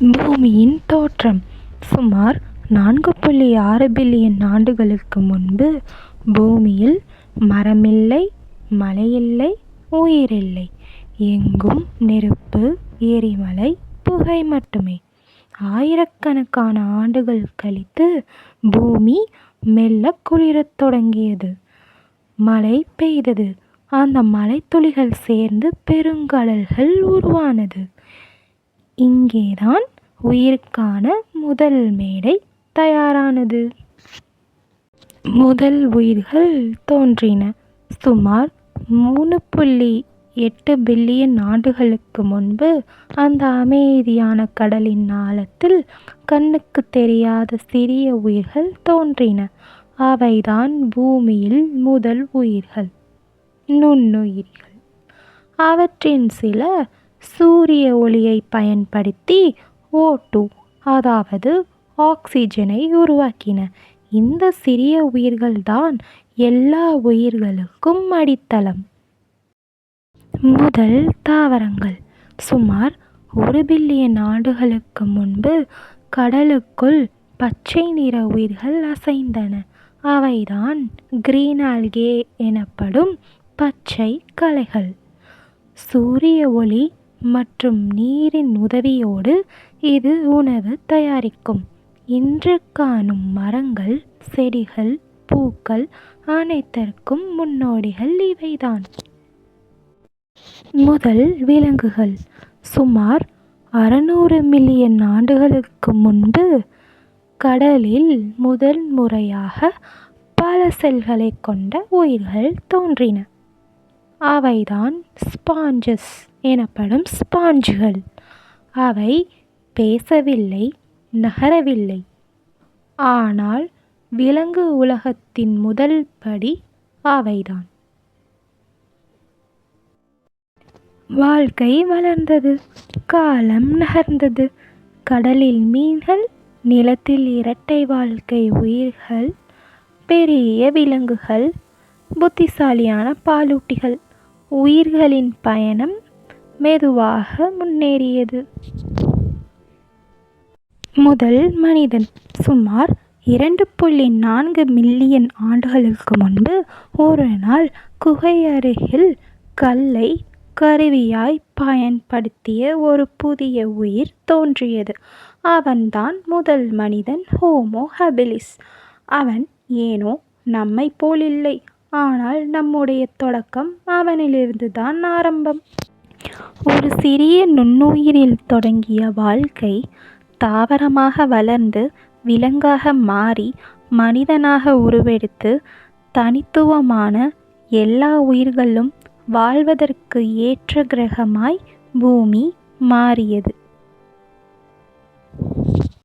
பூமியின் தோற்றம். சுமார் நான்கு புள்ளி ஆறு பில்லியன் ஆண்டுகளுக்கு முன்பு பூமியில் மரமில்லை மலையில்லை உயிரில்லை. எங்கும் நெருப்பு எரிமலை புகை மட்டுமே. ஆயிரக்கணக்கான ஆண்டுகள் கழித்து பூமி மெல்ல குளிரத் தொடங்கியது. மழை பெய்தது. அந்த மழைத்துளிகள் சேர்ந்து பெருங்கடல்கள் உருவானது. இங்கேதான் உயிருக்கான முதல் மேடை தயாரானது. முதல் உயிர்கள் தோன்றின. சுமார் மூணு புள்ளி எட்டு பில்லியன் ஆண்டுகளுக்கு முன்பு அந்த அமைதியான கடலின் ஆழத்தில் கண்ணுக்கு தெரியாத சிறிய உயிர்கள் தோன்றின. அவைதான் பூமியில் முதல் உயிர்கள். நுண்ணுயிர்கள். அவற்றின் சில சூரிய ஒளியை பயன்படுத்தி ஓட்டு அதாவது ஆக்சிஜனை உருவாக்கின. இந்த சிறிய உயிர்கள்தான் எல்லா உயிர்களுக்கும் அடித்தளம். முதல் தாவரங்கள். சுமார் ஒரு பில்லியன் ஆண்டுகளுக்கு முன்பு கடலுக்குள் பச்சை நிற உயிர்கள் அசைந்தன. அவைதான் கிரீன் ஆல்கே எனப்படும் பச்சை கலைகள் சூரிய ஒளி மற்றும் நீரின் உதவியோடு இது உணவு தயாரிக்கும். இன்று காணும் மரங்கள் செடிகள் பூக்கள் அனைத்திற்கும் முன்னோடிகள் இவைதான். முதல் விலங்குகள். சுமார் அறுநூறு மில்லியன் ஆண்டுகளுக்கு முன்பு கடலில் முதல் முறையாக பல செல்களைக் கொண்ட உயிர்கள் தோன்றின. அவைதான் ஸ்பாஞ்சஸ் எனப்படும் ஸ்பாஞ்சுகள். அவை பேசவில்லை நகரவில்லை. ஆனால் விலங்கு உலகத்தின் முதல் படி அவைதான். வாழ்க்கை வளர்ந்தது காலம் நகர்ந்தது. கடலில் மீன்கள் நிலத்தில் இரட்டை வாழ்க்கை உயிர்கள் பெரிய விலங்குகள் புத்திசாலியான பாலூட்டிகள். உயிர்களின் பயணம் மெதுவாக முன்னேறியது. முதல் மனிதன் சுமார் இரண்டு புள்ளி நான்கு மில்லியன் ஆண்டுகளுக்கு முன்பு ஒரு நாள் குகை அருகில் கல்லை கருவியாய் பயன்படுத்திய ஒரு புதிய உயிர் தோன்றியது. அவன்தான் முதல் மனிதன் ஹோமோ ஹபிலிஸ். அவன் ஏனோ நம்மைப் போல் இல்லை ஆனால் நம்முடைய தொடக்கம் அவனிலிருந்துதான் ஆரம்பம். ஒரு சிறிய நுண்ணுயிரில் தொடங்கிய வாழ்க்கை தாவரமாக வளர்ந்து விலங்காக மாறி மனிதனாக உருவெடுத்து தனித்துவமான எல்லா உயிர்களும் வாழ்வதற்கு ஏற்ற கிரகமாய் பூமி மாறியது.